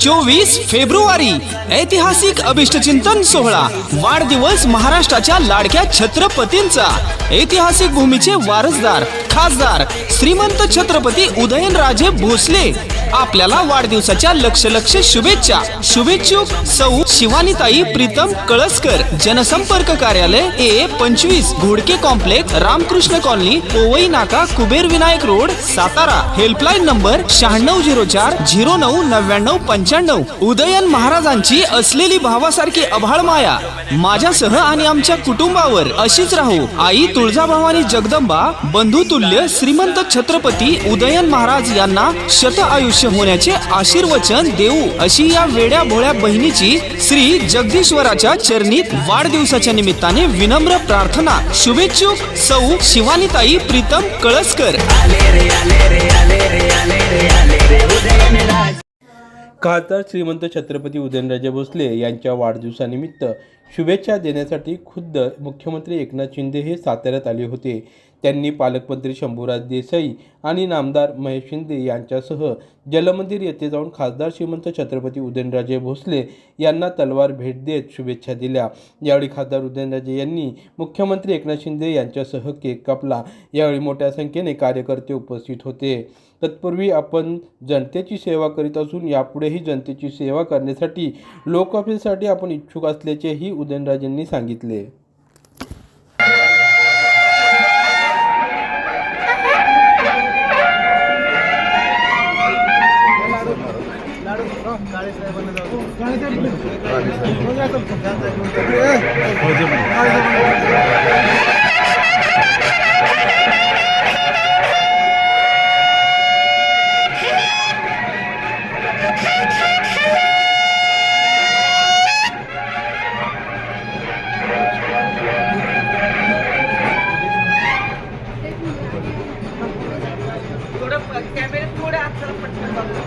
चोवीस फेब्रुवारी ऐतिहासिक अभिष्टचिंतन सोहळा वाढदिवस महाराष्ट्राच्या लाडक्या छत्रपतींचा. ऐतिहासिक भूमीचे वारसदार खासदार श्रीमंत छत्रपती उदयनराजे भोसले. आपल्याला वाढदिवसाच्या लक्ष लक्ष शुभेच्छा. शुभेच्छुक सौ शिवानीताई प्रीतम कळसकर. जनसंपर्क कार्यालय ए पंचवीस Ghodke complex Ramkrishna colony Powai Naka Kuber Vinayak road Satara. Helpline number शहाण्णव झिरो चार झिरो नऊ नव्याण्णव पंच्याण्णव उदयन महाराजांची असलेली भावासारखी अभाळ माया. माझ्यासह आणि आमच्या कुटुंबावर अशीच राहू. आई तुळजाभवानी जगदंबा बंधुतुल्य श्रीमंत छत्रपती उदयन महाराज यांना शत आयुष्य होण्याचे आशीर्वचन देऊ अशी या वेड्या भोळ्या बहिणीची श्री जगदीश्वराच्या चरणीत वाढदिवसाच्या निमित्ताने विनम्र प्रार्थना. शुभेच्छुक सौ शिवानीताई प्रीतम कळसकर. खासदार श्रीमंत छत्रपती उदयनराजे भोसले यांच्या वाढदिवसानिमित्त शुभेच्छा देण्यासाठी खुद्द मुख्यमंत्री एकनाथ शिंदे हे साताऱ्यात आले होते. त्यांनी पालकमंत्री शंभूराज देसाई आणि नामदार महेश शिंदे यांच्यासह जलमंदिर येथे जाऊन खासदार श्रीमंत छत्रपती उदयनराजे भोसले यांना तलवार भेट देत शुभेच्छा दिल्या. यावेळी खासदार उदयनराजे यांनी मुख्यमंत्री एकनाथ शिंदे यांच्यासह केक कापला. यावेळी मोठ्या संख्येने कार्यकर्ते उपस्थित होते. तत्पूर्वी आपण जनतेची सेवा करीत असून यापुढेही जनतेची सेवा करण्यासाठी लोकअपीलसाठी आपण इच्छुक असल्याचेही उदयनराजेंनी सांगितले. कॅमेरे थोडे आत पडतात पटकन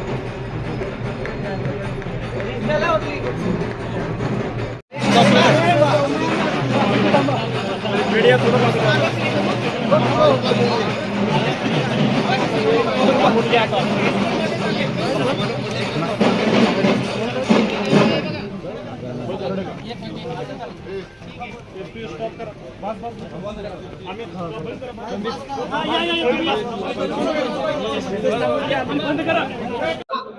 बंद करा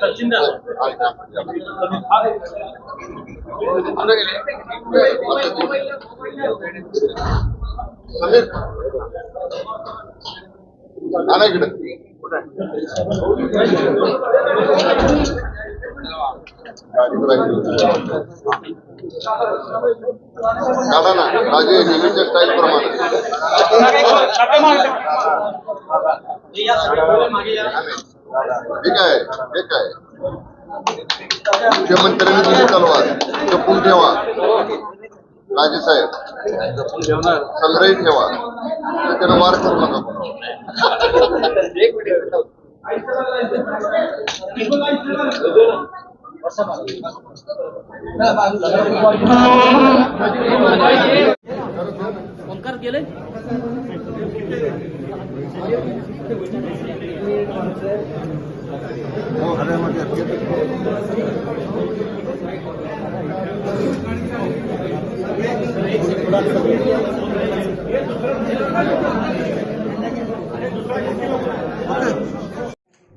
ಸಚಿನ್ आणा इकडे. काढा ना राजे नेहमीच्या स्टाईल प्रमाणे. ठीक आहे ठीक आहे. मुख्यमंत्र्यांनी दिली तलवार जपून ठेवा. राजे साहेब. संग्रही ठेवा त्याला वार करू नका कोणावर.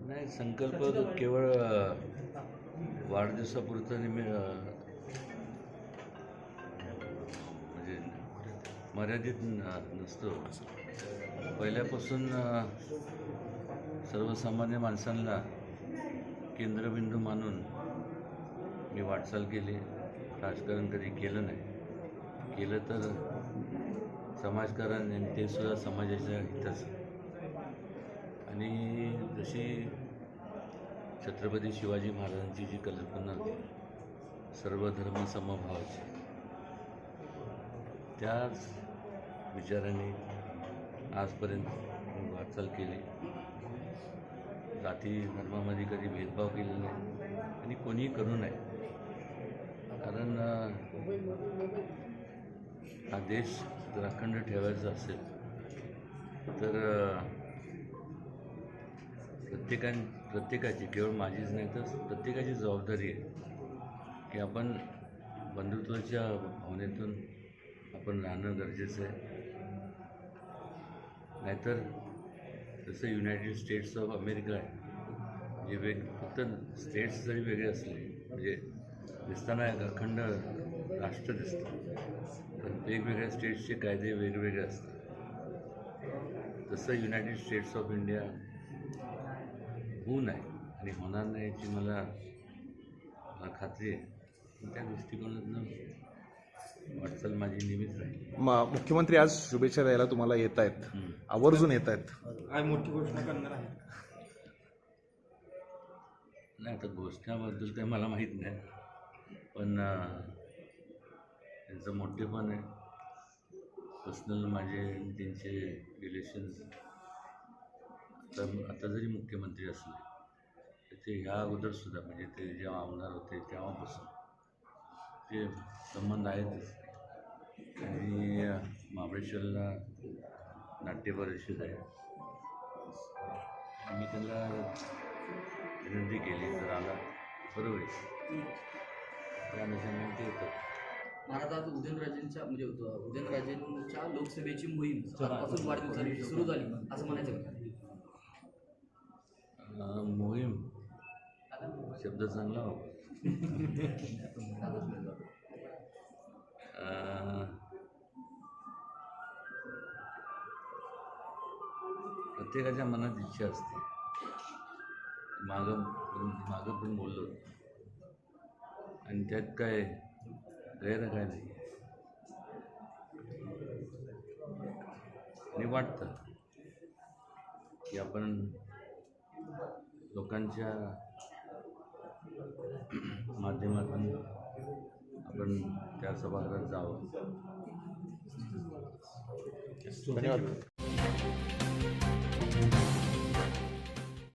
नाही संकल्प केवळ वाढदिवसापुरतं वाढदिवसापुरता निमि म्हणजे मर्यादित नसतो. पहिल्यापासून सर्वसामान्य माणसांना केंद्रबिंदू मानून मी वाटचाल केली. राजकारण कधी केलं नाही. केलं तर समाजकारण ते सुद्धा समाजाच्या हिताचं. आणि जशी छत्रपती शिवाजी महाराजांची जी कल्पना होती सर्व धर्म समभावाची त्याच विचाराने आजपर्यंत वाटचाल केली. जाती धर्मामध्ये कधी भेदभाव केलेला नाही आणि कोणीही करू नये. कारण हा देश जर अखंड ठेवायचा असेल तर प्रत्येकां प्रत्येकाची केवळ माझीच नाही तर प्रत्येकाची जबाबदारी आहे की आपण बंधुत्वाच्या भावनेतून आपण राहणं गरजेचं आहे. नाहीतर जसं युनायटेड स्टेट्स ऑफ अमेरिका आहे जे वेग फक्त स्टेट्स जरी वेगळे असले म्हणजे दिसताना एक अखंड राष्ट्र दिसतं. पण वेगवेगळ्या स्टेट्सचे कायदे वेगवेगळे असतात. तसं युनायटेड स्टेट्स ऑफ इंडिया होऊ नये आणि होणार नाही याची मला खात्री आहे. पण त्या दृष्टिकोनातून वाटचाल माझी नेहमीच राहील. म- मुख्यमंत्री आज शुभेच्छा द्यायला तुम्हाला येत आहेत. आवर्जून येत आहेत. नाही आता घोषणाबद्दल काही मला माहीत नाही. पण त्यांचं मोठेपण आहे. पर्सनल माझे त्यांचे रिलेशन्स आता आता जरी मुख्यमंत्री असले तर ते ह्या अगोदरसुद्धा म्हणजे ते जेव्हा आमदार होते तेव्हापासून ते संबंध आहेतच. आणि महाबळेश्वरला नाट्य परिषद आहे. मी त्यांना विनंती केली तर आला बरोबर त्या अनुषंगाने ते येतात. महाराज उदयनराजेंच्या म्हणजे उद- उदयनराजेंच्या लोकसभेची मोहीम आजपासून वाढदिवसाची सुरू झाली असं म्हणायचं का? मोहीम? शब्द चांगला हो. प्रत्येकाच्या मनात इच्छा असते. मागं मागं पण बोललो. आणि त्यात काय? गैर काय नाही आणि वाटतं की आपण लोकांच्या माध्यमातून आपण त्या सभागृहात जावं. धन्यवाद.